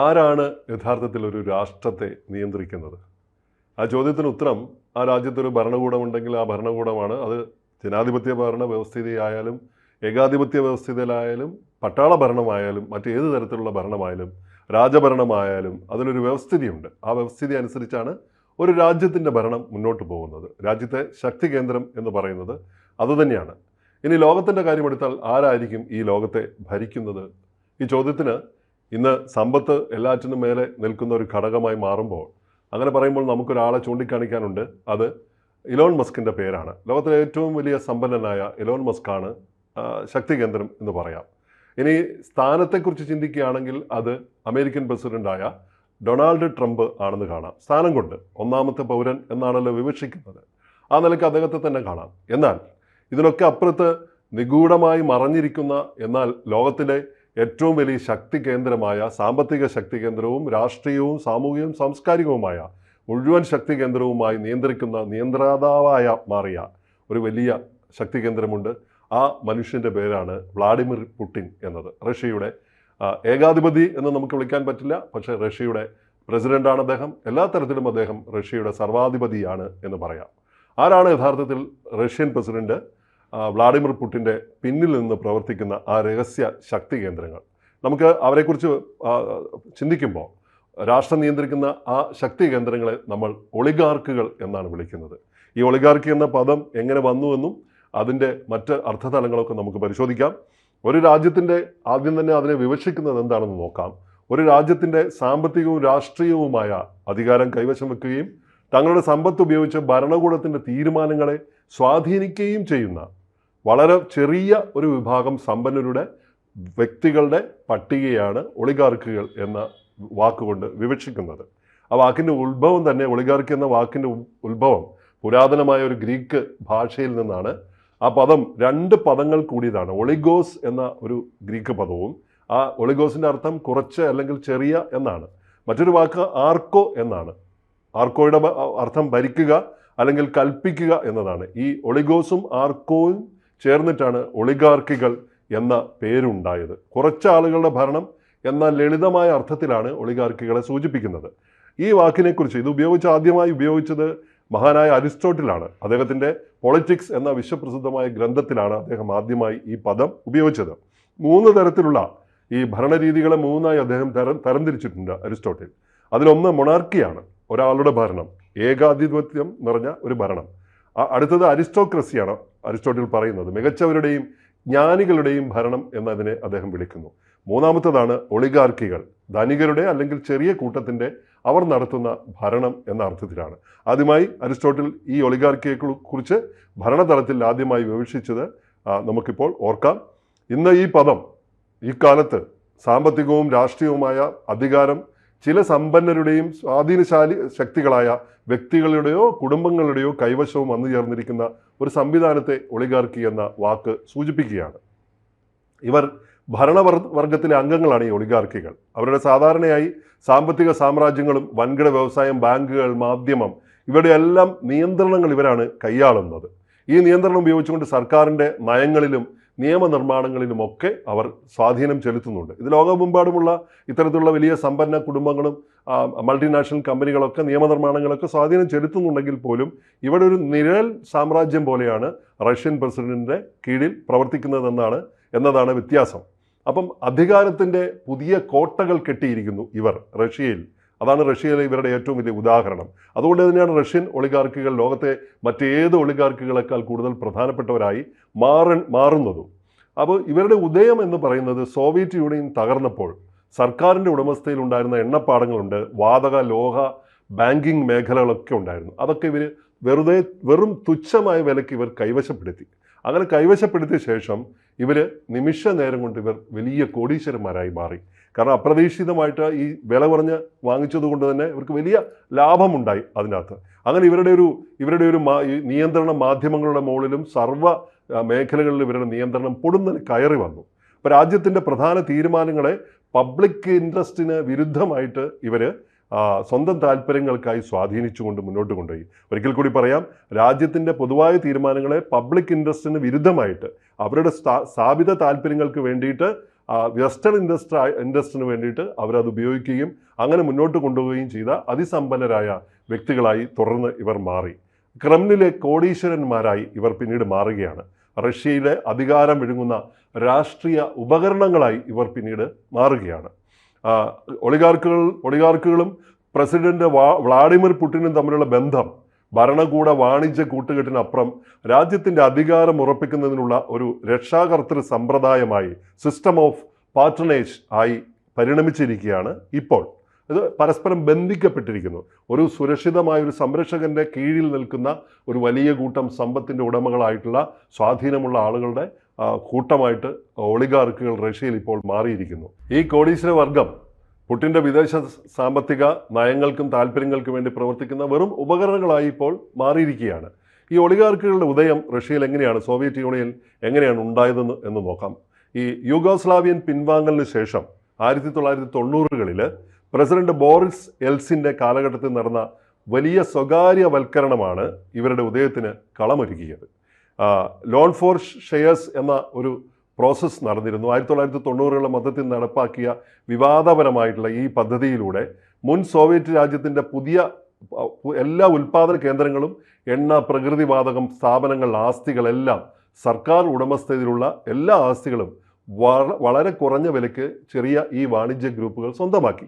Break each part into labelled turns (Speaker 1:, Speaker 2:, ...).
Speaker 1: ആരാണ് യഥാർത്ഥത്തിൽ ഒരു രാഷ്ട്രത്തെ നിയന്ത്രിക്കുന്നത്? ആ ചോദ്യത്തിന് ഉത്തരം ആ രാജ്യത്തൊരു ഭരണകൂടമുണ്ടെങ്കിൽ ആ ഭരണകൂടമാണ്. അത് ജനാധിപത്യ ഭരണ വ്യവസ്ഥിതിയായാലും ഏകാധിപത്യ വ്യവസ്ഥിതിയിലായാലും പട്ടാള ഭരണമായാലും മറ്റേത് തരത്തിലുള്ള ഭരണമായാലും രാജഭരണമായാലും അതിനൊരു വ്യവസ്ഥിതിയുണ്ട്. ആ വ്യവസ്ഥിതി അനുസരിച്ചാണ് ഒരു രാജ്യത്തിന്റെ ഭരണം മുന്നോട്ട് പോകുന്നത്. രാജ്യത്തെ ശക്തി കേന്ദ്രം എന്ന് പറയുന്നത് അതുതന്നെയാണ് ഇനി ലോകത്തിന്റെ കാര്യമെടുത്താൽ ആരായിരിക്കും ഈ ലോകത്തെ ഭരിക്കുന്നത്? ഈ ചോദ്യത്തിന് ഇന്ന് സമ്പത്ത് എല്ലാറ്റിനും മേലെ നിൽക്കുന്ന ഒരു ഘടകമായി മാറുമ്പോൾ അങ്ങനെ പറയുമ്പോൾ നമുക്കൊരാളെ ചൂണ്ടിക്കാണിക്കാനുണ്ട്. അത് ഇലോൺ മസ്കിന്റെ പേരാണ്. ലോകത്തിലെ ഏറ്റവും വലിയ സമ്പന്നനായ ഇലോൺ മസ്കാണ് ശക്തി കേന്ദ്രം എന്ന് പറയാം. ഇനി സ്ഥാനത്തെക്കുറിച്ച് ചിന്തിക്കുകയാണെങ്കിൽ അത് അമേരിക്കൻ പ്രസിഡന്റായ ഡൊണാൾഡ് ട്രംപ് ആണെന്ന് കാണാം. സ്ഥാനം കൊണ്ട് ഒന്നാമത്തെ പൗരൻ എന്നാണല്ലോ വിവക്ഷിക്കുന്നത്. ആ നിലയ്ക്ക് അദ്ദേഹത്തെ തന്നെ കാണാം. എന്നാൽ ഇതിനൊക്കെ അപ്പുറത്ത് നിഗൂഢമായി മറഞ്ഞിരിക്കുന്ന എന്നാൽ ലോകത്തിലെ ഏറ്റവും വലിയ ശക്തി കേന്ദ്രമായ സാമ്പത്തിക ശക്തി കേന്ദ്രവും രാഷ്ട്രീയവും സാമൂഹികവും സാംസ്കാരികവുമായ മുഴുവൻ ശക്തി കേന്ദ്രവുമായി നിയന്ത്രിക്കുന്ന നിയന്ത്രാതാവായ മാറിയ ഒരു വലിയ ശക്തി കേന്ദ്രമുണ്ട്. ആ മനുഷ്യന്റെ പേരാണ് വ്ളാഡിമിർ പുടിൻ എന്നത്. റഷ്യയുടെ ഏകാധിപതി എന്ന് നമുക്ക് വിളിക്കാൻ പറ്റില്ല. പക്ഷേ റഷ്യയുടെ പ്രസിഡന്റാണ് അദ്ദേഹം. എല്ലാ തരത്തിലും അദ്ദേഹം റഷ്യയുടെ സർവാധിപതിയാണ് എന്ന് പറയാം. ആരാണ് യഥാർത്ഥത്തിൽ റഷ്യൻ പ്രസിഡന്റ്? വ്ളാഡിമിർ പുടിന്റെ പിന്നിൽ നിന്ന് പ്രവർത്തിക്കുന്ന ആ രഹസ്യ ശക്തി കേന്ദ്രങ്ങൾ. നമുക്ക് അവരെക്കുറിച്ച് ചിന്തിക്കുമ്പോൾ രാഷ്ട്രം നിയന്ത്രിക്കുന്ന ആ ശക്തി കേന്ദ്രങ്ങളെ നമ്മൾ ഒളിഗാർക്കുകൾ എന്നാണ് വിളിക്കുന്നത്. ഈ ഒളിഗാർക്കി എന്ന പദം എങ്ങനെ വന്നു എന്നും അതിന്റെ മറ്റ് അർത്ഥതലങ്ങളൊക്കെ നമുക്ക് പരിശോധിക്കാം. ഒരു രാജ്യത്തിന്റെ ആദ്യം തന്നെ അതിനെ വിവക്ഷിക്കുന്നത് എന്താണെന്ന് നോക്കാം. ഒരു രാജ്യത്തിന്റെ സാമ്പത്തികവും രാഷ്ട്രീയവുമായ അധികാരം കൈവശം വെക്കുകയും തങ്ങളുടെ സമ്പത്ത് ഉപയോഗിച്ച് ഭരണകൂടത്തിന്റെ തീരുമാനങ്ങളെ സ്വാധീനിക്കുകയും ചെയ്യുന്ന വളരെ ചെറിയ ഒരു വിഭാഗം സമ്പന്നരുടെ വ്യക്തികളുടെ പട്ടികയാണ് ഒളിഗാർക്കുകൾ എന്ന വാക്കുകൊണ്ട് വിവക്ഷിക്കുന്നത്. ആ വാക്കിന്റെ ഉത്ഭവം തന്നെ ഒളിഗാർക്ക് എന്ന വാക്കിന്റെ ഉത്ഭവം പുരാതനമായ ഒരു ഗ്രീക്ക് ഭാഷയിൽ നിന്നാണ്. ആ പദം രണ്ട് പദങ്ങൾ കൂടിയതാണ്. ഒളിഗോസ് എന്ന ഒരു ഗ്രീക്ക് പദവും ആ ഒളിഗോസിന്റെ അർത്ഥം കുറച്ച് അല്ലെങ്കിൽ ചെറിയ എന്നാണ്. മറ്റൊരു വാക്ക് ആർക്കോ എന്നാണ്. ആർക്കോയുടെ അർത്ഥം ഭരിക്കുക അല്ലെങ്കിൽ കൽപ്പിക്കുക എന്നതാണ്. ഈ ഒളിഗോസും ആർക്കോയും ചേർന്നിട്ടാണ് ഒളിഗാർക്കികൾ എന്ന പേരുണ്ടായത്. കുറച്ച് ആളുകളുടെ ഭരണം എന്ന ലളിതമായ അർത്ഥത്തിലാണ് ഒളിഗാർക്കികളെ സൂചിപ്പിക്കുന്നത്. ഈ വാക്കിനെക്കുറിച്ച് ഇത് ഉപയോഗിച്ച് ആദ്യമായി ഉപയോഗിച്ചത് മഹാനായ അരിസ്റ്റോട്ടിലാണ്. അദ്ദേഹത്തിന്റെ പൊളിറ്റിക്സ് എന്ന വിശ്വപ്രസിദ്ധമായ ഗ്രന്ഥത്തിലാണ് അദ്ദേഹം ആദ്യമായി ഈ പദം ഉപയോഗിച്ചത്. മൂന്ന് തരത്തിലുള്ള ഈ ഭരണരീതികളെ മൂന്നായി അദ്ദേഹം തരം തരംതിരിച്ചിട്ടുണ്ട് അരിസ്റ്റോട്ടിൽ. അതിലൊന്ന് മൊണാർക്കിയാണ് ഒരാളുടെ ഭരണം. ഏകാധിപത്യം നിറഞ്ഞ ഒരു ഭരണം. അടുത്തത് അരിസ്റ്റോക്രസിയാണ്. അരിസ്റ്റോട്ടിൽ പറയുന്നത് മികച്ചവരുടെയും ജ്ഞാനികളുടെയും ഭരണം എന്നതിനെ അദ്ദേഹം വിളിക്കുന്നു. മൂന്നാമത്തതാണ് ഒളിഗാർക്കികൾ. ധനികരുടെ അല്ലെങ്കിൽ ചെറിയ കൂട്ടത്തിന്റെ അവർ നടത്തുന്ന ഭരണം എന്ന അർത്ഥത്തിലാണ്. ആദ്യമായി അരിസ്റ്റോട്ടിൽ ഈ ഒളിഗാർക്കിയെ കുറിച്ച് ഭരണതലത്തിൽ ആദ്യമായി വിവക്ഷിച്ചത് നമുക്കിപ്പോൾ ഓർക്കാം. ഇന്ന് ഈ പദം ഈ കാലത്ത് സാമ്പത്തികവും രാഷ്ട്രീയവുമായ അധികാരം ചില സമ്പന്നരുടെയും സ്വാധീനശാലി ശക്തികളായ വ്യക്തികളുടെയോ കുടുംബങ്ങളുടെയോ കൈവശവും വന്നു ചേർന്നിരിക്കുന്ന ഒരു സംവിധാനത്തെ ഒളിഗാർക്കി എന്ന വാക്ക് സൂചിപ്പിക്കുകയാണ്. ഇവർ ഭരണവർഗത്തിലെ അംഗങ്ങളാണ് ഈ ഒളിഗാർക്കികൾ. അവരുടെ സാധാരണയായി സാമ്പത്തിക സാമ്രാജ്യങ്ങളും വൻകിട വ്യവസായം ബാങ്കുകൾ മാധ്യമം ഇവരുടെ എല്ലാം നിയന്ത്രണങ്ങൾ ഇവരാണ് കൈയാളുന്നത്. ഈ നിയന്ത്രണം ഉപയോഗിച്ചുകൊണ്ട് സർക്കാരിന്റെ നയങ്ങളിലും നിയമനിർമ്മാണങ്ങളിലുമൊക്കെ അവർ സ്വാധീനം ചെലുത്തുന്നുണ്ട്. ഇത് ലോകമെമ്പാടുമുള്ള ഇത്തരത്തിലുള്ള വലിയ സമ്പന്ന കുടുംബങ്ങളും മൾട്ടിനാഷണൽ കമ്പനികളൊക്കെ നിയമനിർമ്മാണങ്ങളൊക്കെ സ്വാധീനം ചെലുത്തുന്നുണ്ടെങ്കിൽ പോലും ഇവിടെ ഒരു നിഴൽ സാമ്രാജ്യം പോലെയാണ് റഷ്യൻ പ്രസിഡന്റിന്റെ കീഴിൽ പ്രവർത്തിക്കുന്നതെന്നാണ് എന്നതാണ് വ്യത്യാസം. അപ്പം അധികാരത്തിന്റെ പുതിയ കോട്ടകൾ കെട്ടിയിരിക്കുന്നു ഇവർ റഷ്യയിൽ. അതാണ് റഷ്യയിലെ ഇവരുടെ ഏറ്റവും വലിയ ഉദാഹരണം. അതുകൊണ്ട് തന്നെയാണ് റഷ്യൻ ഒളിഗാർക്കുകൾ ലോകത്തെ മറ്റേത് ഒളിഗാർക്കുകളെക്കാൾ കൂടുതൽ പ്രധാനപ്പെട്ടവരായി മാറ മാറുന്നതും. അപ്പോൾ ഇവരുടെ ഉദയം എന്ന് പറയുന്നത് സോവിയറ്റ് യൂണിയൻ തകർന്നപ്പോൾ സർക്കാരിന്റെ ഉടമസ്ഥയിൽ ഉണ്ടായിരുന്ന എണ്ണപ്പാടങ്ങളുണ്ട് വാതക ലോഹ ബാങ്കിങ് മേഖലകളൊക്കെ ഉണ്ടായിരുന്നു. അതൊക്കെ ഇവർ വെറുതെ വെറും തുച്ഛമായ വിലയ്ക്ക് ഇവർ കൈവശപ്പെടുത്തി. അങ്ങനെ കൈവശപ്പെടുത്തിയ ശേഷം ഇവർ നിമിഷ നേരം കൊണ്ട് ഇവർ വലിയ കോടീശ്വരന്മാരായി മാറി. കാരണം അപ്രതീക്ഷിതമായിട്ട് ഈ വില കുറഞ്ഞ് വാങ്ങിച്ചത് കൊണ്ട് തന്നെ ഇവർക്ക് വലിയ ലാഭമുണ്ടായി അതിനകത്ത്. അങ്ങനെ ഇവരുടെ ഒരു ഇവരുടെ ഒരു നിയന്ത്രണ മാധ്യമങ്ങളുടെ മുകളിലും സർവ മേഖലകളിലും ഇവരുടെ നിയന്ത്രണം പൊടുന്നനെ കയറി വന്നു. അപ്പോൾ രാജ്യത്തിന്റെ പ്രധാന തീരുമാനങ്ങളെ പബ്ലിക് ഇൻട്രസ്റ്റിന് വിരുദ്ധമായിട്ട് ഇവർ സ്വന്തം താല്പര്യങ്ങൾക്കായി സ്വാധീനിച്ചുകൊണ്ട് മുന്നോട്ട് കൊണ്ടുപോയി. ഒരിക്കൽ കൂടി പറയാം രാജ്യത്തിന്റെ പൊതുവായ തീരുമാനങ്ങളെ പബ്ലിക് ഇൻട്രസ്റ്റിന് വിരുദ്ധമായിട്ട് അവരുടെ സ്ഥാ- സ്ഥാപിത താല്പര്യങ്ങൾക്ക് വേണ്ടിയിട്ട് വെസ്റ്റേൺ ഇൻഡസ്ട്രി ഇൻഡസ്ട്രിന് വേണ്ടിയിട്ട് അവരത് ഉപയോഗിക്കുകയും അങ്ങനെ മുന്നോട്ട് കൊണ്ടുപോവുകയും ചെയ്ത അതിസമ്പന്നരായ വ്യക്തികളായി തുടർന്ന് ഇവർ മാറി. ക്രെംലിലെ കോടീശ്വരന്മാരായി ഇവർ പിന്നീട് മാറുകയാണ്. റഷ്യയിലെ അധികാരം വിഴുങ്ങുന്ന രാഷ്ട്രീയ ഉപകരണങ്ങളായി ഇവർ പിന്നീട് മാറുകയാണ്. ഒളിഗാർക്കുകൾ ഒളിഗാർക്കുകളും പ്രസിഡന്റ് വ്ളാഡിമിർ പുടിനും തമ്മിലുള്ള ബന്ധം ഭരണകൂട വാണിജ്യ കൂട്ടുകെട്ടിനപ്പുറം രാജ്യത്തിന്റെ അധികാരം ഉറപ്പിക്കുന്നതിനുള്ള ഒരു രക്ഷാകർത്തൃ സമ്പ്രദായമായി സിസ്റ്റം ഓഫ് പാർട്ടനേജ് ആയി പരിണമിച്ചിരിക്കുകയാണ് ഇപ്പോൾ. ഇത് പരസ്പരം ബന്ധിക്കപ്പെട്ടിരിക്കുന്നു. ഒരു സുരക്ഷിതമായ ഒരു സംരക്ഷകന്റെ കീഴിൽ നിൽക്കുന്ന ഒരു വലിയ കൂട്ടം സമ്പത്തിന്റെ ഉടമകളായിട്ടുള്ള സ്വാധീനമുള്ള ആളുകളുടെ കൂട്ടമായിട്ട് ഒളിഗാർക്കുകൾ റഷ്യയിൽ ഇപ്പോൾ മാറിയിരിക്കുന്നു. ഈ കോടീശ്വര വർഗം പുട്ടിന്റെ വിദേശ സാമ്പത്തിക നയങ്ങൾക്കും താല്പര്യങ്ങൾക്കും വേണ്ടി പ്രവർത്തിക്കുന്ന വെറും ഉപകരണങ്ങളായി ഇപ്പോൾ മാറിയിരിക്കുകയാണ്. ഈ ഒളിഗാർക്കുകളുടെ ഉദയം റഷ്യയിൽ എങ്ങനെയാണ് സോവിയറ്റ് യൂണിയൻ എങ്ങനെയാണ് ഉണ്ടായതെന്ന് എന്ന് നോക്കാം. ഈ യുഗോസ്ലാവിയൻ പിൻവാങ്ങലിന് ശേഷം ആയിരത്തി തൊള്ളായിരത്തി തൊണ്ണൂറുകളിൽ പ്രസിഡന്റ് ബോറിസ് എൽസിന്റെ കാലഘട്ടത്തിൽ നടന്ന വലിയ സ്വകാര്യവൽക്കരണമാണ് ഇവരുടെ ഉദയത്തിന് കളമൊരുക്കിയത്. ലോൺ ഫോർ ഷെയർസ് എന്ന ഒരു പ്രോസസ്സ് നടന്നിരുന്നു. ആയിരത്തി തൊള്ളായിരത്തി തൊണ്ണൂറുകളുടെ മധ്യത്തിൽ നടപ്പാക്കിയ വിവാദപരമായിട്ടുള്ള ഈ പദ്ധതിയിലൂടെ മുൻ സോവിയറ്റ് രാജ്യത്തിന്റെ പുതിയ എല്ലാ ഉൽപ്പാദന കേന്ദ്രങ്ങളും എണ്ണ പ്രകൃതിവാതകം സ്ഥാപനങ്ങൾ ആസ്തികളെല്ലാം സർക്കാർ ഉടമസ്ഥതയിലുള്ള എല്ലാ ആസ്തികളും വളരെ കുറഞ്ഞ വിലയ്ക്ക് ചെറിയ ഈ വാണിജ്യ ഗ്രൂപ്പുകൾ സ്വന്തമാക്കി.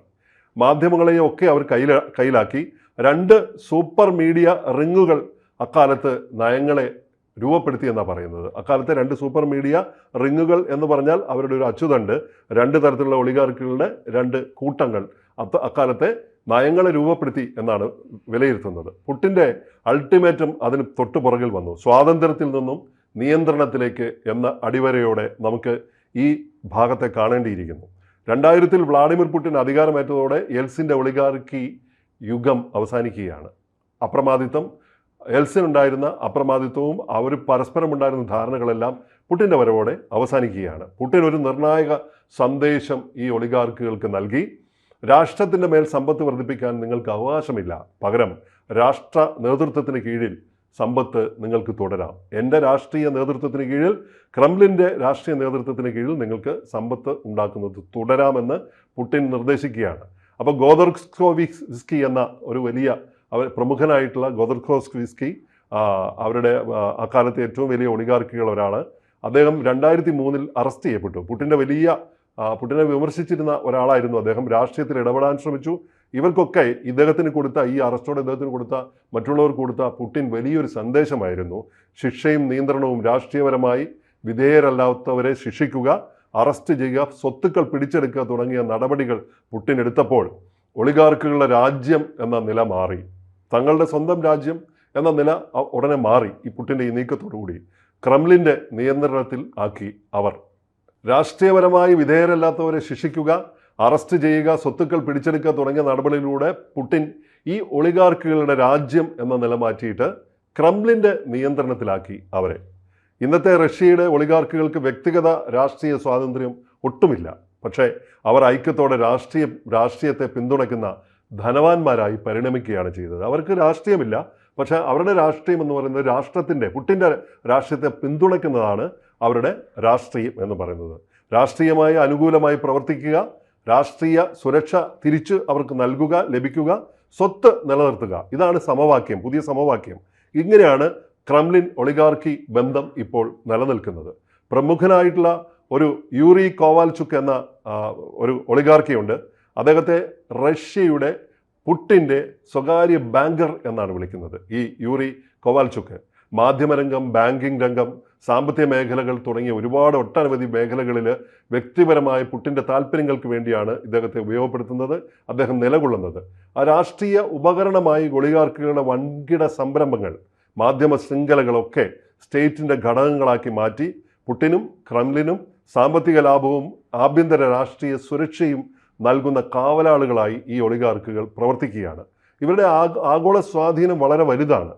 Speaker 1: മാധ്യമങ്ങളെയും ഒക്കെ അവർ കയ്യിൽ കയ്യിലാക്കി. രണ്ട് സൂപ്പർ മീഡിയ റിങ്ങുകൾ അക്കാലത്ത് നയങ്ങളെ രൂപപ്പെടുത്തി എന്നാണ് പറയുന്നത്. അക്കാലത്തെ രണ്ട് സൂപ്പർ മീഡിയ റിങ്ങുകൾ എന്ന് പറഞ്ഞാൽ അവരുടെ ഒരു അച്ചുതണ്ട് രണ്ട് തരത്തിലുള്ള ഒളിഗാർക്കുകളുടെ രണ്ട് കൂട്ടങ്ങൾ. അത് അക്കാലത്തെ നയങ്ങളെ രൂപപ്പെടുത്തി എന്നാണ് വിലയിരുത്തുന്നത്. പുട്ടിന്റെ അൾട്ടിമേറ്റം അതിന് തൊട്ടു പുറകിൽ വന്നു. സ്വാതന്ത്ര്യത്തിൽ നിന്നും നിയന്ത്രണത്തിലേക്ക് എന്ന അടിവരയോടെ നമുക്ക് ഈ ഭാഗത്തെ കാണേണ്ടിയിരിക്കുന്നു. രണ്ടായിരത്തിൽ വ്ളാഡിമിർ പുടിൻ അധികാരമേറ്റതോടെ എൽസിന്റെ ഒളിഗാർക്കി യുഗം അവസാനിക്കുകയാണ്. അപ്രമാദിത്വം എൽസിനുണ്ടായിരുന്ന അപ്രമാദിത്വവും അവർ പരസ്പരം ഉണ്ടായിരുന്ന ധാരണകളെല്ലാം പുട്ടിന്റെ വരവോടെ അവസാനിക്കുകയാണ്. പുട്ടിൻ ഒരു നിർണായക സന്ദേശം ഈ ഒളിഗാർക്കുകൾക്ക് നൽകി. രാഷ്ട്രത്തിന്റെ മേൽ സമ്പത്ത് വർദ്ധിപ്പിക്കാൻ നിങ്ങൾക്ക് അവകാശമില്ല. പകരം രാഷ്ട്ര നേതൃത്വത്തിന് കീഴിൽ സമ്പത്ത് നിങ്ങൾക്ക് തുടരാം. എന്റെ രാഷ്ട്രീയ നേതൃത്വത്തിന് കീഴിൽ ക്രംലിന്റെ രാഷ്ട്രീയ നേതൃത്വത്തിന് കീഴിൽ നിങ്ങൾക്ക് സമ്പത്ത് ഉണ്ടാക്കുന്നത് തുടരാമെന്ന് പുട്ടിൻ നിർദ്ദേശിക്കുകയാണ്. അപ്പോൾ ഗോദർസ്കോവിസ്കി എന്ന ഒരു വലിയ അവർ പ്രമുഖനായിട്ടുള്ള ഗോദർക്കോസ്ക്വിസ്കി ആ, അവരുടെ അക്കാലത്തെ ഏറ്റവും വലിയ ഒളികാർക്കികൾ ഒരാൾ അദ്ദേഹം രണ്ടായിരത്തി മൂന്നിൽ അറസ്റ്റ് ചെയ്യപ്പെട്ടു. പുട്ടിന്റെ വലിയ പുട്ടിനെ വിമർശിച്ചിരുന്ന ഒരാളായിരുന്നു അദ്ദേഹം. രാഷ്ട്രീയത്തിൽ ഇടപെടാൻ ശ്രമിച്ചു. ഇവർക്കൊക്കെ ഇദ്ദേഹത്തിന് കൊടുത്ത ഈ അറസ്റ്റോടെ ഇദ്ദേഹത്തിന് കൊടുത്ത മറ്റുള്ളവർ കൊടുത്ത പുട്ടിൻ വലിയൊരു സന്ദേശമായിരുന്നു. ശിക്ഷയും നിയന്ത്രണവും രാഷ്ട്രീയപരമായി വിധേയരല്ലാത്തവരെ ശിക്ഷിക്കുക അറസ്റ്റ് ചെയ്യുക സ്വത്തുക്കൾ പിടിച്ചെടുക്കുക തുടങ്ങിയ നടപടികൾ പുട്ടിൻ എടുത്തപ്പോൾ ഒളിഗാർക്കുകളുടെ രാജ്യം എന്ന നില മാറി. തങ്ങളുടെ സ്വന്തം രാജ്യം എന്ന നില ഉടനെ മാറി ഈ പുട്ടിന്റെ ഈ നീക്കത്തോടുകൂടി. ക്രംലിന്റെ നിയന്ത്രണത്തിൽ ആക്കി അവർ. രാഷ്ട്രീയപരമായി വിധേയരല്ലാത്തവരെ ശിക്ഷിക്കുക അറസ്റ്റ് ചെയ്യുക സ്വത്തുക്കൾ പിടിച്ചെടുക്കുക തുടങ്ങിയ നടപടികളിലൂടെ പുട്ടിൻ ഈ ഒളിഗാർക്കുകളുടെ രാജ്യം എന്ന നില മാറ്റിയിട്ട് ക്രംലിന്റെ നിയന്ത്രണത്തിലാക്കി അവരെ. ഇന്നത്തെ റഷ്യയുടെ ഒളിഗാർക്കുകൾക്ക് വ്യക്തിഗത രാഷ്ട്രീയ സ്വാതന്ത്ര്യം ഒട്ടുമില്ല. പക്ഷേ അവർ ഐക്യത്തോടെ രാഷ്ട്രീയ രാഷ്ട്രീയത്തെ പിന്തുണയ്ക്കുന്ന ധനവാന്മാരായി പരിണമിക്കുകയാണ് ചെയ്തത്. അവർക്ക് രാഷ്ട്രീയമില്ല. പക്ഷേ അവരുടെ രാഷ്ട്രീയം എന്ന് പറയുന്നത് രാഷ്ട്രത്തിന്റെ പുട്ടിന്റെ രാഷ്ട്രീയത്തെ പിന്തുണയ്ക്കുന്നതാണ് അവരുടെ രാഷ്ട്രീയം എന്ന് പറയുന്നത്. രാഷ്ട്രീയമായി അനുകൂലമായി പ്രവർത്തിക്കുക രാഷ്ട്രീയ സുരക്ഷ തിരിച്ച് അവർക്ക് നൽകുക ലഭിക്കുക സ്വത്ത് നിലനിർത്തുക. ഇതാണ് സമവാക്യം പുതിയ സമവാക്യം. ഇങ്ങനെയാണ് ക്രംലിൻ ഒളിഗാർക്കി ബന്ധം ഇപ്പോൾ നിലനിൽക്കുന്നത്. പ്രമുഖനായിട്ടുള്ള ഒരു യൂറി കോവാൽചുക്ക് എന്ന ഒരു ഒളിഗാർക്കിയുണ്ട്. അദ്ദേഹത്തെ റഷ്യയുടെ പുട്ടിന്റെ സ്വകാര്യ ബാങ്കർ എന്നാണ് വിളിക്കുന്നത്. ഈ യൂറി കോവാൽചുക്ക് മാധ്യമരംഗം ബാങ്കിംഗ് രംഗം സാമ്പത്തിക മേഖലകൾ തുടങ്ങിയ ഒരുപാട് ഒട്ടനവധി മേഖലകളിൽ വ്യക്തിപരമായ പുട്ടിന്റെ താല്പര്യങ്ങൾക്ക് വേണ്ടിയാണ് ഇദ്ദേഹത്തെ ഉപയോഗപ്പെടുത്തുന്നത് അദ്ദേഹം നിലകൊള്ളുന്നത്. ആ രാഷ്ട്രീയ ഉപകരണമായി ഗുളികാർക്കുകളുടെ വൻകിട സംരംഭങ്ങൾ മാധ്യമ ശൃംഖലകളൊക്കെ സ്റ്റേറ്റിന്റെ ഘടകങ്ങളാക്കി മാറ്റി പുട്ടിനും ക്രംലിനും സാമ്പത്തിക ലാഭവും ആഭ്യന്തര രാഷ്ട്രീയ സുരക്ഷയും നൽകുന്ന കാവലാളുകളായി ഈ ഒളിഗാർക്കുകൾ പ്രവർത്തിക്കുകയാണ്. ഇവരുടെ ആഗോള സ്വാധീനം വളരെ വലുതാണ്.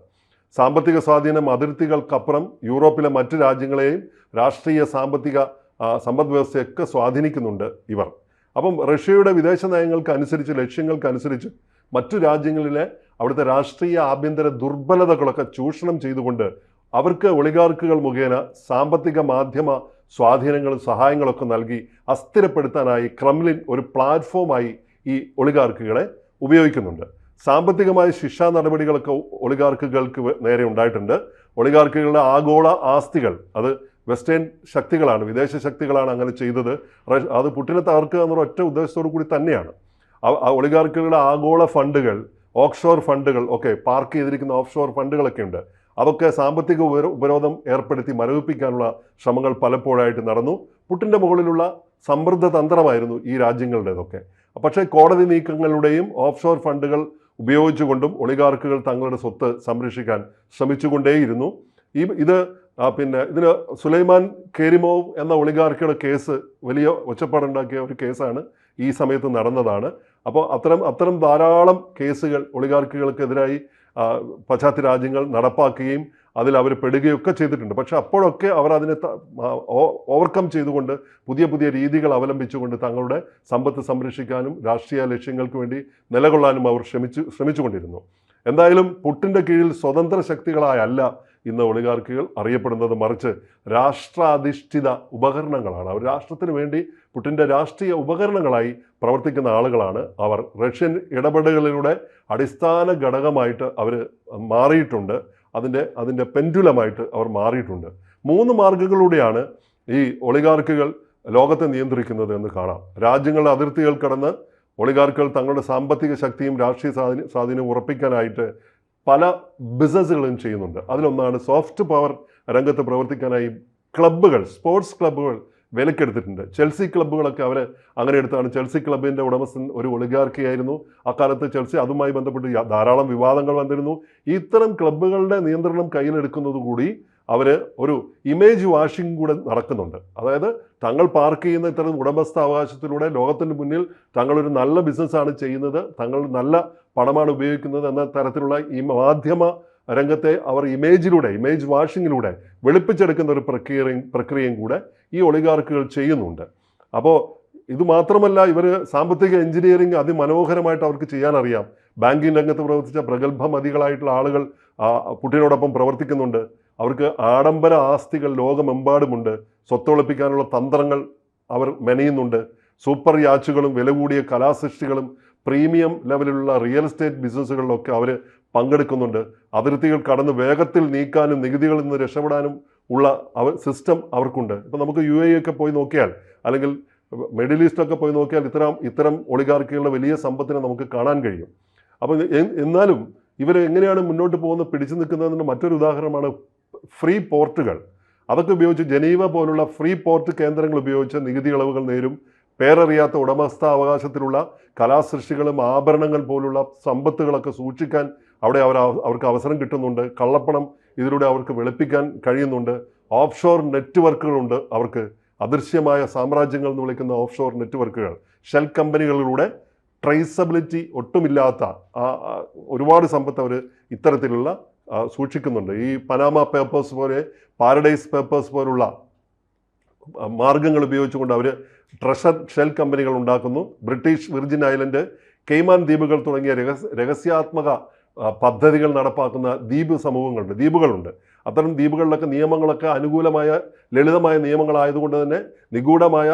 Speaker 1: സാമ്പത്തിക സ്വാധീനം അതിർത്തികൾക്കപ്പുറം യൂറോപ്പിലെ മറ്റ് രാജ്യങ്ങളെയും രാഷ്ട്രീയ സാമ്പത്തിക സമ്പദ് വ്യവസ്ഥയൊക്കെ സ്വാധീനിക്കുന്നുണ്ട് ഇവർ. അപ്പം റഷ്യയുടെ വിദേശ നയങ്ങൾക്ക് അനുസരിച്ച് ലക്ഷ്യങ്ങൾക്കനുസരിച്ച് മറ്റു രാജ്യങ്ങളിലെ അവിടുത്തെ രാഷ്ട്രീയ ആഭ്യന്തര ദുർബലതകളൊക്കെ ചൂഷണം ചെയ്തുകൊണ്ട് അവർക്ക് ഒളിഗാർക്കുകൾ മുഖേന സാമ്പത്തിക മാധ്യമ സ്വാധീനങ്ങളും സഹായങ്ങളൊക്കെ നൽകി അസ്ഥിരപ്പെടുത്താനായി ക്രംലിൻ ഒരു പ്ലാറ്റ്ഫോമായി ഈ ഒളികാർക്കുകളെ ഉപയോഗിക്കുന്നുണ്ട്. സാമ്പത്തികമായ ശിക്ഷാ നടപടികളൊക്കെ ഒളികാർക്കുകൾക്ക് നേരെ ഉണ്ടായിട്ടുണ്ട്. ഒളികാർക്കുകളുടെ ആഗോള ആസ്തികൾ അത് വെസ്റ്റേൺ ശക്തികളാണ് വിദേശ ശക്തികളാണ് അങ്ങനെ ചെയ്തത്. അത് പുട്ടിനെ തകർക്കുക എന്നുള്ള ഒറ്റ ഉദ്ദേശത്തോടു കൂടി തന്നെയാണ്. ഒളികാർക്കുകളുടെ ആഗോള ഫണ്ടുകൾ ഓഫ്ഷോർ ഫണ്ടുകൾ ഒക്കെ പാർക്ക് ചെയ്തിരിക്കുന്ന ഓഫ്ഷോർ ഫണ്ടുകളൊക്കെ ഉണ്ട് അതൊക്കെ സാമ്പത്തിക ഉപര ഉപരോധം ഏർപ്പെടുത്തി മരവിപ്പിക്കാനുള്ള ശ്രമങ്ങൾ പലപ്പോഴായിട്ട് നടന്നു. പുട്ടിന്റെ മുകളിലുള്ള സമൃദ്ധ തന്ത്രമായിരുന്നു ഈ രാജ്യങ്ങളുടേതൊക്കെ. പക്ഷേ കോടതി നീക്കങ്ങളുടെയും ഓഫ്ഷോർ ഫണ്ടുകൾ ഉപയോഗിച്ചുകൊണ്ടും ഒളിഗാർക്കുകൾ തങ്ങളുടെ സ്വത്ത് സംരക്ഷിക്കാൻ ശ്രമിച്ചുകൊണ്ടേയിരുന്നു. ഈ ഇത് പിന്നെ ഇതിന് സുലൈമാൻ കേരിമോവ് എന്ന ഒളിഗാർക്കിയുടെ കേസ് വലിയ ഒച്ചപ്പാടുണ്ടാക്കിയ ഒരു കേസാണ് ഈ സമയത്ത് നടന്നതാണ്. അപ്പോൾ അത്തരം അത്തരം ധാരാളം കേസുകൾ ഒളിഗാർക്കുകൾക്കെതിരായി ആ, പാശ്ചാത്യ രാജ്യങ്ങൾ നടപ്പാക്കുകയും അതിൽ അവർ പെടുകയൊക്കെ ചെയ്തിട്ടുണ്ട്. പക്ഷെ അപ്പോഴൊക്കെ അവർ അതിനെ ഓവർകം ചെയ്തുകൊണ്ട് പുതിയ പുതിയ രീതികൾ അവലംബിച്ചുകൊണ്ട് തങ്ങളുടെ സമ്പത്ത് സംരക്ഷിക്കാനും രാഷ്ട്രീയ ലക്ഷ്യങ്ങൾക്ക് വേണ്ടി നിലകൊള്ളാനും അവർ ശ്രമിച്ചു ശ്രമിച്ചുകൊണ്ടിരുന്നു. എന്തായാലും പുട്ടിന്റെ കീഴിൽ സ്വതന്ത്ര ശക്തികളായല്ല ഇന്ന് ഒളികാർക്കുകൾ അറിയപ്പെടുന്നത്. മറിച്ച് രാഷ്ട്രാധിഷ്ഠിത ഉപകരണങ്ങളാണ്. അവർ രാഷ്ട്രത്തിന് വേണ്ടി പുട്ടിന്റെ രാഷ്ട്രീയ ഉപകരണങ്ങളായി പ്രവർത്തിക്കുന്ന ആളുകളാണ് അവർ. റഷ്യൻ ഇടപെടലുകളുടെ അടിസ്ഥാന ഘടകമായിട്ട് അവർ മാറിയിട്ടുണ്ട്. അതിന്റെ അതിന്റെ പെൻഡുലമായിട്ട് അവർ മാറിയിട്ടുണ്ട്. മൂന്ന് മാർഗങ്ങളിലൂടെയാണ് ഈ ഒളികാർക്കുകൾ ലോകത്തെ നിയന്ത്രിക്കുന്നത് എന്ന് കാണാം. രാജ്യങ്ങളുടെ അതിർത്തികൾ കടന്ന് ഒളികാർക്കുകൾ തങ്ങളുടെ സാമ്പത്തിക ശക്തിയും രാഷ്ട്രീയ സ്വാധീന സ്വാധീനവും ഉറപ്പിക്കാനായിട്ട് പല ബിസിനസ്സുകളും ചെയ്യുന്നുണ്ട്. അതിലൊന്നാണ് സോഫ്റ്റ് പവർ രംഗത്ത് പ്രവർത്തിക്കാനായി ക്ലബ്ബുകൾ സ്പോർട്സ് ക്ലബ്ബുകൾ വിലക്കെടുത്തിട്ടുണ്ട്. ചെൽസി ക്ലബ്ബുകളൊക്കെ അവരെ അങ്ങനെ എടുത്താണ്. ചെൽസി ക്ലബിന്റെ ഉടമസ്ഥൻ ഒരു ഒളിഗാർക്കിയായിരുന്നു. അക്കാലത്ത് ചെൽസി അതുമായി ബന്ധപ്പെട്ട് ധാരാളം വിവാദങ്ങൾ വന്നിരുന്നു. ഇത്തരം ക്ലബ്ബുകളുടെ നിയന്ത്രണം കയ്യിലെടുക്കുന്നത് കൂടി അവർ ഒരു ഇമേജ് വാഷിംഗ് കൂടെ നടക്കുന്നുണ്ട്. അതായത് തങ്ങൾ പാർക്ക് ചെയ്യുന്ന ഇത്തരം ഉടമസ്ഥാവകാശത്തിലൂടെ ലോകത്തിന് മുന്നിൽ തങ്ങളൊരു നല്ല ബിസിനസ്സാണ് ചെയ്യുന്നത്. തങ്ങൾ നല്ല പണമാണ് ഉപയോഗിക്കുന്നത് എന്ന തരത്തിലുള്ള ഈ മാധ്യമ രംഗത്തെ അവർ ഇമേജിലൂടെ ഇമേജ് വാഷിങ്ങിലൂടെ വെളുപ്പിച്ചെടുക്കുന്ന ഒരു പ്രക്രിയയും പ്രക്രിയയും കൂടെ ഈ ഒളിഗാർക്കുകൾ ചെയ്യുന്നുണ്ട്. അപ്പോൾ ഇത് മാത്രമല്ല ഇവർ സാമ്പത്തിക എഞ്ചിനീയറിംഗ് അതിമനോഹരമായിട്ട് അവർക്ക് ചെയ്യാൻ അറിയാം ബാങ്കിങ് രംഗത്ത് പ്രവർത്തിച്ച പ്രഗത്ഭമതികളായിട്ടുള്ള ആളുകൾ പുട്ടിനോടൊപ്പം പ്രവർത്തിക്കുന്നുണ്ട്. അവർക്ക് ആഡംബര ആസ്തികൾ ലോകമെമ്പാടുമുണ്ട്. സ്വത്തൊളിപ്പിക്കാനുള്ള തന്ത്രങ്ങൾ അവർ മെനയുന്നുണ്ട്. സൂപ്പർ യാച്ചുകളും വില കൂടിയ കലാസൃഷ്ടികളും പ്രീമിയം ലെവലിലുള്ള റിയൽ എസ്റ്റേറ്റ് ബിസിനസ്സുകളിലൊക്കെ അവർ പങ്കെടുക്കുന്നുണ്ട്. അതിർത്തികൾ കടന്ന് വേഗത്തിൽ നീക്കാനും നികുതികളിൽ നിന്ന് രക്ഷപ്പെടാനും ഉള്ള അവർ സിസ്റ്റം അവർക്കുണ്ട്. ഇപ്പം നമുക്ക് യു എ ഒക്കെ പോയി നോക്കിയാൽ അല്ലെങ്കിൽ മിഡിൽ ഈസ്റ്റൊക്കെ പോയി നോക്കിയാൽ ഇത്തരം ഇത്തരം ഒളികാർക്കുകളുടെ വലിയ സമ്പത്തിനെ നമുക്ക് കാണാൻ കഴിയും. അപ്പോൾ എന്നാലും ഇവർ എങ്ങനെയാണ് മുന്നോട്ട് പോകുന്ന പിടിച്ചു നിൽക്കുന്നതിന്റെ മറ്റൊരു ഉദാഹരണമാണ് ഫ്രീ പോർട്ടുകൾ. അതൊക്കെ ഉപയോഗിച്ച് ജനീവ പോലുള്ള ഫ്രീ പോർട്ട് കേന്ദ്രങ്ങൾ ഉപയോഗിച്ച് നികുതി ഇളവുകൾ നേരും. പേരറിയാത്ത ഉടമസ്ഥാവകാശത്തിലുള്ള കലാസൃഷ്ടികളും ആഭരണങ്ങൾ പോലുള്ള സമ്പത്തുകളൊക്കെ സൂക്ഷിക്കാൻ അവിടെ അവർ അവർക്ക് അവസരം കിട്ടുന്നുണ്ട്. കള്ളപ്പണം ഇതിലൂടെ അവർക്ക് വെളുപ്പിക്കാൻ കഴിയുന്നുണ്ട്. ഓഫ്ഷോർ നെറ്റ്വർക്കുകളുണ്ട്. അവർക്ക് അദൃശ്യമായ സാമ്രാജ്യങ്ങൾ എന്ന് വിളിക്കുന്ന ഓഫ്ഷോർ നെറ്റ്വർക്കുകൾ. ഷെൽ കമ്പനികളിലൂടെ ട്രേസബിലിറ്റി ഒട്ടുമില്ലാത്ത ഒരുപാട് സമ്പത്ത് അവർ ഇത്തരത്തിലുള്ള സൂക്ഷിക്കുന്നുണ്ട്. ഈ പനാമ പേപ്പേഴ്സ് പോലെ പാരഡൈസ് പേപ്പേഴ്സ് പോലുള്ള മാർഗങ്ങൾ ഉപയോഗിച്ചുകൊണ്ട് അവർ ട്രഷർ ഷെൽ കമ്പനികൾ ഉണ്ടാക്കുന്നു. ബ്രിട്ടീഷ് വിർജിൻ ഐലൻഡ് കെയ്മാൻ ദ്വീപുകൾ തുടങ്ങിയ രഹസ്യ രഹസ്യാത്മക പദ്ധതികൾ നടപ്പാക്കുന്ന ദ്വീപ് സമൂഹങ്ങളുണ്ട് ദ്വീപുകളുണ്ട്. അത്തരം ദ്വീപുകളിലൊക്കെ നിയമങ്ങളൊക്കെ അനുകൂലമായ ലളിതമായ നിയമങ്ങളായതുകൊണ്ട് തന്നെ നിഗൂഢമായ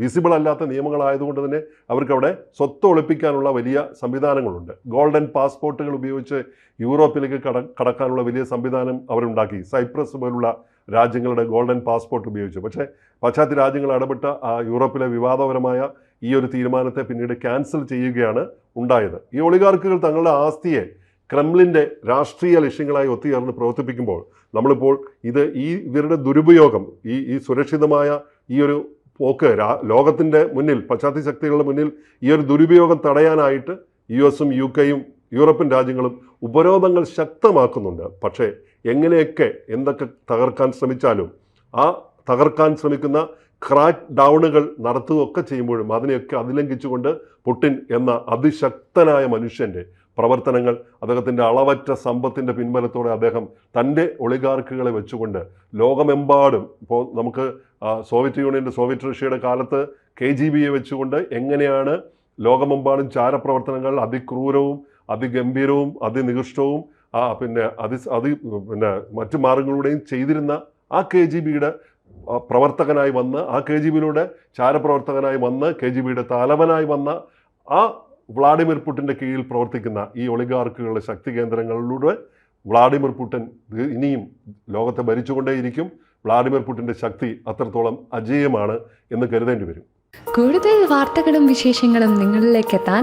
Speaker 1: വിസിബിൾ അല്ലാത്ത നിയമങ്ങളായതുകൊണ്ട് തന്നെ അവർക്കവിടെ സ്വത്ത് ഒളിപ്പിക്കാനുള്ള വലിയ സംവിധാനങ്ങളുണ്ട്. ഗോൾഡൻ പാസ്പോർട്ടുകൾ ഉപയോഗിച്ച് യൂറോപ്പിലേക്ക് കട കടക്കാനുള്ള വലിയ സംവിധാനം അവരുണ്ടാക്കി. സൈപ്രസ് പോലുള്ള രാജ്യങ്ങളുടെ ഗോൾഡൻ പാസ്പോർട്ട് ഉപയോഗിച്ചു. പക്ഷേ പാശ്ചാത്യ രാജ്യങ്ങൾ ഇടപെട്ട ആ യൂറോപ്പിലെ വിവാദപരമായ ഈ ഒരു തീരുമാനത്തെ പിന്നീട് ക്യാൻസൽ ചെയ്യുകയാണ് ഉണ്ടായത്. ഈ ഒളികാർക്കുകൾ തങ്ങളുടെ ആസ്തിയെ ക്രെംലിന്റെ രാഷ്ട്രീയ ലക്ഷ്യങ്ങളായി ഒത്തുചേർന്ന് പ്രവർത്തിപ്പിക്കുമ്പോൾ നമ്മളിപ്പോൾ ഇത് ഈ ഇവരുടെ ദുരുപയോഗം ഈ ഈ സുരക്ഷിതമായ ഈ ഒരു പോക്ക് ലോകത്തിന്റെ മുന്നിൽ പാശ്ചാത്യ ശക്തികളുടെ മുന്നിൽ ഈ ഒരു ദുരുപയോഗം തടയാനായിട്ട് യു എസും യു കെയും യൂറോപ്യൻ രാജ്യങ്ങളും ഉപരോധങ്ങൾ ശക്തമാക്കുന്നുണ്ട്. പക്ഷേ എങ്ങനെയൊക്കെ എന്തൊക്കെ തകർക്കാൻ ശ്രമിച്ചാലും ആ തകർക്കാൻ ശ്രമിക്കുന്ന ക്രാക്ക് ഡൗണുകൾ നടത്തുകയൊക്കെ ചെയ്യുമ്പോഴും അതിനെയൊക്കെ അതിലംഘിച്ചുകൊണ്ട് പുട്ടിൻ എന്ന അതിശക്തനായ മനുഷ്യന്റെ പ്രവർത്തനങ്ങൾ അദ്ദേഹത്തിന്റെ അളവറ്റ സമ്പത്തിന്റെ പിൻബലത്തോടെ അദ്ദേഹം തന്റെ ഒളിഗാർക്കുകളെ വെച്ചുകൊണ്ട് ലോകമെമ്പാടും ഇപ്പോൾ നമുക്ക് സോവിയറ്റ് യൂണിയന്റെ സോവിയറ്റ് റഷ്യയുടെ കാലത്ത് കെ ജി ബിയെ വെച്ചുകൊണ്ട് എങ്ങനെയാണ് ലോകമെമ്പാടും ചാരപ്രവർത്തനങ്ങൾ അതിക്രൂരവും അതിഗംഭീരവും അതിനികൃഷ്ടവും ആ പിന്നെ അത് അത് പിന്നെ മറ്റു മാർഗങ്ങളിലൂടെയും ചെയ്തിരുന്ന ആ കെ ജി ബിയുടെ പ്രവർത്തകനായി വന്ന് ആ കെ ജി ബിയിലൂടെ ചാരപ്രവർത്തകനായി വന്ന് കെ ജി ബിയുടെ തലവനായി വന്ന ആ വ്ളാഡിമിർ പുട്ടിന്റെ കീഴിൽ പ്രവർത്തിക്കുന്ന ഈ ഒളിഗാർക്കുകളുടെ ശക്തി കേന്ദ്രങ്ങളിലൂടെ വ്ളാഡിമിർ പുട്ടിൻ ഇനിയും ലോകത്തെ ഭരിച്ചുകൊണ്ടേയിരിക്കും. വ്ളാഡിമിർ പുട്ടിന്റെ ശക്തി അത്രത്തോളം അജേയമാണ് എന്ന് കരുതേണ്ടി വരും.
Speaker 2: കൂടുതൽ വാർത്തകളും വിശേഷങ്ങളും നിങ്ങളിലേക്ക് എത്താൻ